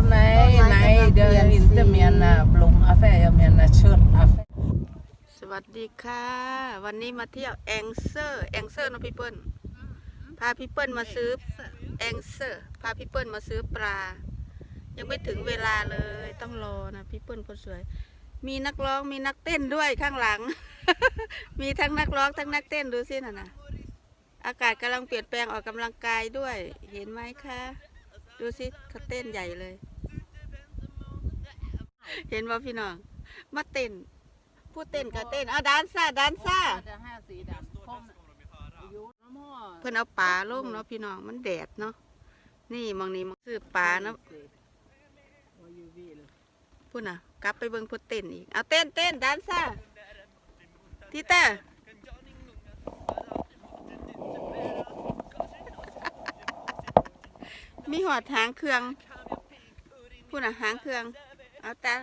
nej, nej, det är inte mina blomaffär, jag menar köttaffär. สวัสดีค่ะ วันนี้มาเที่ยวแองเซอร์แองเซอร์น้องพี่เปิ้ลพาพี่เปิ้ลมาซื้อแองเซอร์พาพี่เปิ้ลมาซื้อปลา ยังไม่ถึงเวลาเลยต้องรอนะพี่เปิ้ลคนสวย มีนักร้องมีนักเต้นด้วยข้างหลัง มีทั้งนักร้องทั้งนักเต้นดูสิน่ะนะอากาศกำลังเปลี่ยนแปลงออกกำลังกายด้วยเห็นไหมคะ ดูสิเขาเต้นใหญ่เลย เห็นว่าพี่น้อง มาเต้น ผู้เต้นก็เต้นเอาดานซ่าดานซ่า Det här sidan kom Jo, de har เพิ่นเอาปลาลงเนาะพี่น้อง มันแดดเนาะ นี่มองนี่มองซื้อปลาเนาะ vad du vill. พุ่นน่ะกลับไปเบิ่งพุ่นเต้นอีก เอาเต้นเต้นดานซ่าทีเต้ มีหอดหางเครื่องพุ่นน่ะหางเครื่อง เอาตา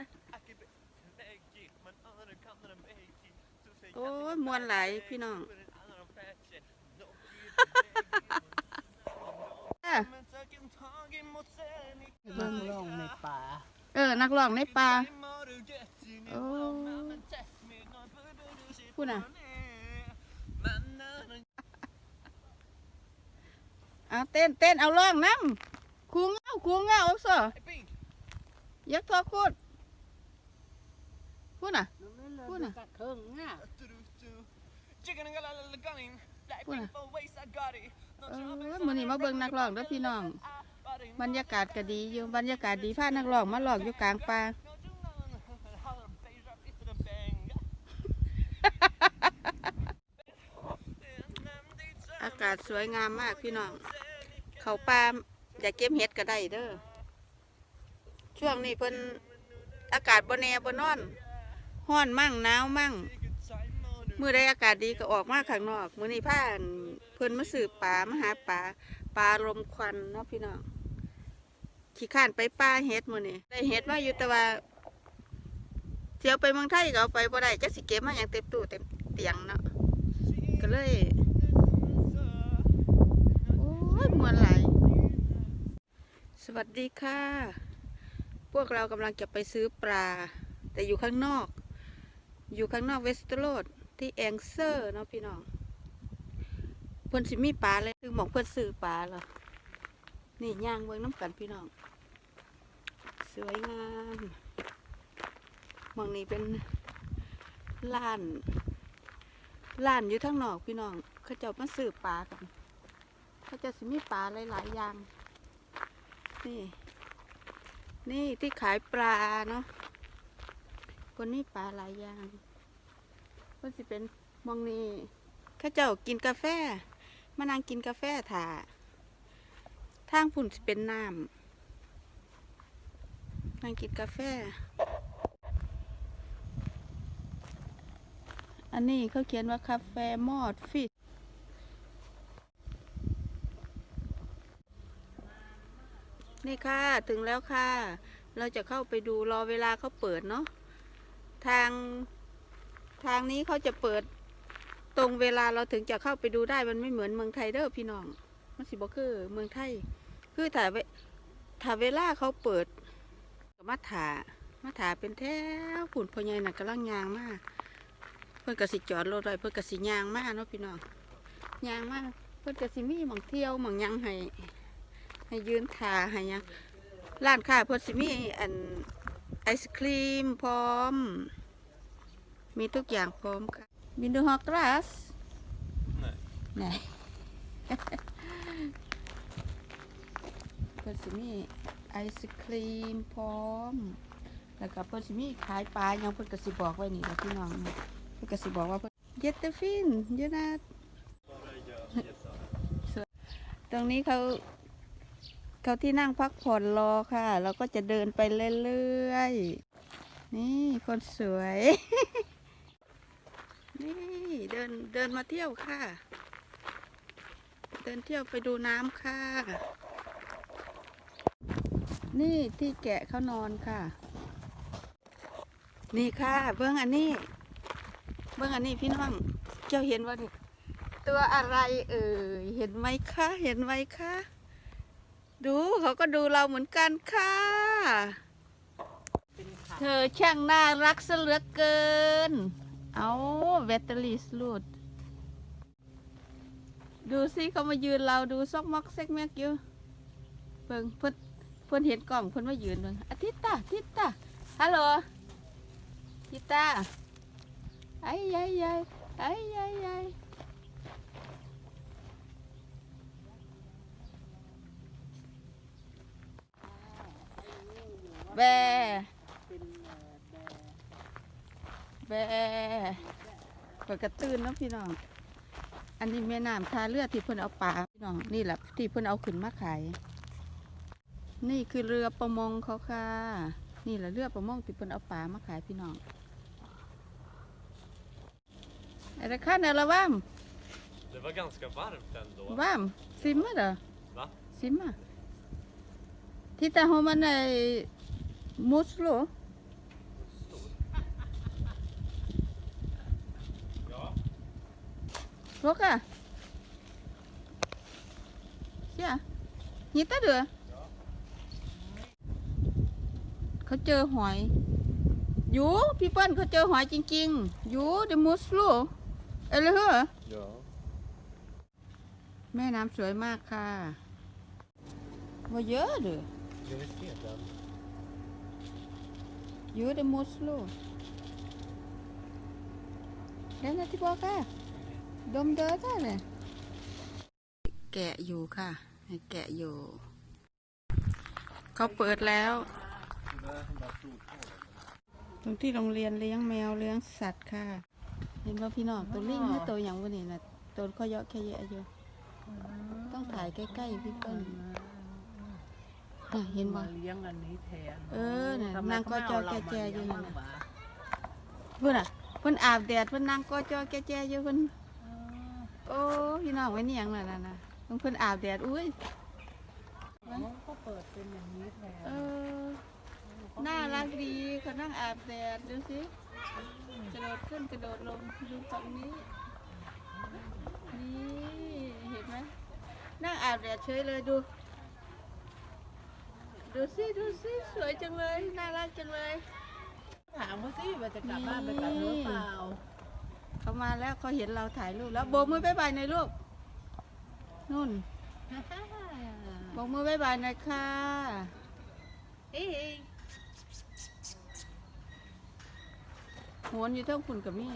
โอ้ยมวนไหลายพี่น้องเบิ่งลงในป่า เออ นักร้องในป่า โอ้พูดน่ะเอาเต้นเต้นเอาร้องน้ำ คูเงาคูเงาเอาซะยักทอคูดพูดน่ะพูดนะครึ่งอะพูดน่ะเออมื้อนี้มาเบิ่งนักร้องด้อพี่น้อง บรรยากาศก็ดีอยู่ บรรยากาศดีพานักร้องมาร้องอยู่กลางป่าอากาศสวยงามมากพี่น้อง เขาป่า อยากเก็บเห็ดก็ได้เด้อช่วงนี้เพิ่นอากาศบ่แน่บ่นอนร้อนมั่งหนาวมั่งมื้อใดอากาศดีก็ออกมาข้างนอกมื้อนี้พานเพิ่นมาสืบป่ามาหาป่าปลาลมควันเนาะพี่น้องขี้ข้านไปป่าเห็ดมื้อนี้ได้เห็ดมาอยู่แต่ว่าเที่ยวไปเมืองไทยก็เอาไปบ่ได้จักสิเก็บมาหยังเต็มตู้เต็มเตียงเนาะก็เลยโอ้ยมวนหลาย วัสดีค่ะ พวกเรากำลังจะไปซื้อปลา แต่อยู่ข้างนอก อยู่ข้างนอกเวสต์โรดที่แองเซอร์เนาะพี่น้อง เพิ่อนสิมีปลาเลยคือหมองเพิ่อนซื้อปลาเหรอนี่ย่างเบิ่งน้ำกันพี่น้อง สวยงามหมองนี้เป็นล้านล้านอยู่ทั้งนอกพี่น้อง เขาจ้ามาซื้อปลากัน เขาจะสิมีปลาหลายๆอย่าง นี่ นี่ที่ขายปลาเนาะคนนี้ปลาหลายอย่างคนสิเป็นมองนี้เขาเจ้ากินกาแฟมานั่งกินกาแฟถ่าทางพุ่นสิเป็นน้ำนั่งกินกาแฟ อันนี้เขาเขียนว่าคาเฟ่มอดฟิช นี่ค่ะ ถึงแล้วค่ะ เราจะเข้าไปดูรอเวลาเขาเปิดเนาะ ทาง ทางนี้เขาจะเปิด ตรงเวลาเราถึงจะเข้าไปดูได้ มันไม่เหมือนเมืองไทยเด้อพี่น้อง มันสิบอกคือเมืองไทย คือถ้าเวถ้าเวลาเขาเปิดก็มาถามาถาเป็นแถวผุ่นพอใหญน่ะกำลังยางมาก เพื่อนกสิจอดรถไว้เพื่อนกสิยางมากเนาะพี่น้อง ยางมาก เพื่อนกสิมีหมองเที่ยวหมองยังให้ ให้ยืนทาให้หยังร้านค้าเพิ่นสิมีอันไอศครีมพร้อม มีทุกอย่างพร้อมค่ะบินดูฮอกราสไหนเพิ่นสิมีไอศครีมพร้อม แล้วก็เพิ่นสิมีขายปลาหยังเพิ่นก็สิบอกไว้นี่แหละพี่น้องเพิ่นก็สิบอกว่าเพิ่นเยตเตฟินเยอะนะสวยตรงนี้เขา เขาที่นั่งพักผ่อนรอค่ะ เราก็จะเดินไปเรื่อยๆ นี่คนสวย นี่เดินเดินมาเที่ยวค่ะ เดินเที่ยวไปดูน้ำค่ะ นี่ที่แกะเขานอนค่ะ นี่ค่ะ เบื้องอันนี้ เบื้องอันนี้พี่น้อง เจ้าเห็นว่าตัวอะไรเอ่ย เห็นไหมคะ เห็นไหมคะ ดูเขาก็ดูเราเหมือนกันค่ะเป็นขาเธอช่างน่ารักซะเหลือเกิน เอาแบตเตอรี่หลุดดูสิเขามายืนเราดูซอกมอกเซ็กแมกอยู่เพิ่งเพิ่นเพิ่นเห็นกล่องเพิ่นมายืนเพิ่งอาทิตย์ตาอาทิตย์ตาฮัลโหลทิตตาไอ้ยัยยัยไอ้ยัยยัย แบเป็นเอ่อแบร์แบเปิดกระตื้นเนาะพี่น้อง อันนี้แม่น้ำทาเลือดที่เพิ่นเอาปลาพี่น้องนี่แหละที่เพิ่นเอาขึ้นมาขายนี่คือเรือประมงเขาค่ะ นี่แหละเรือประมงที่เพิ่นเอาปลามาขายพี่น้องอะไรคะเนี่ยละว่าม Det var ganska varmt ändå. ว่ามซิมมาเด้อ Va? ซิมมาที่ตาโฮมันไอ้ มุสโล Ja. Råka? Ja. Hittar du? เขาเจอหอยอยู่พี่เปิ้ลเขาเจอหอยจริงๆอยู่เดมุสโลเอลเหรอ Ja. แม่น้ำสวยมากค่ะว่าเยอะเลย Ska vi se den? อ ยู่เดมุสโลเล่นนะที่บอกค่ะดมเด้อค่ะเลยแกะอยู่ค่ะแกะอยู่เขาเปิดแล้ว ตรงที่โรงเรียนเลี้ยงแมวเลี้ยงสัตว์ค่ะ เห็นว่าพี่น้องตัวลิงหรือตัวอย่างวะนี่นะตัวเขาเยอะแค่เยอะอยู่ต้องถ่ายใกล้ๆพี่เปิ้ล น่ะเห็นบ่ มาเลี้ยงอันนี้แทนเออน่ะทำไมนางก็เขาไม่เาจอแก่ๆอยู่นั่นเราน่ะมาเลี้งบ้างวะเพื่อนอะเพื่อนอาบแดดเพื่อนนั่งก็จอแก่ๆอยู่เพื่อนโอ้พี่น้องไว้นี่ยังน่ะน่ะน่ะเพิ่นอาบแดดอุ้ยอ๋อก็เปิดเป็นอย่างนี้แทนเออน่ารักดีเขานั่งอาบแดดดูสิกระโดดขึ้นกระโดดลงดูฝั่งนี้นี่เห็นไหมนั่งอาบแดดเฉยเลยดู ดูสิ ดูสิ สวยจังเลย น่ารักจังเลย ถามเขาสิว่าจะกลับบ้านไปกับหรือเปล่า เขามาแล้วเขาเห็นเราถ่ายรูปแล้วโบกมือบายบายหน่อยลูกนู่นโบกมือบายบายหน่อยค่ะเอ้ยโหนอยู่เท่าคุณกับมี่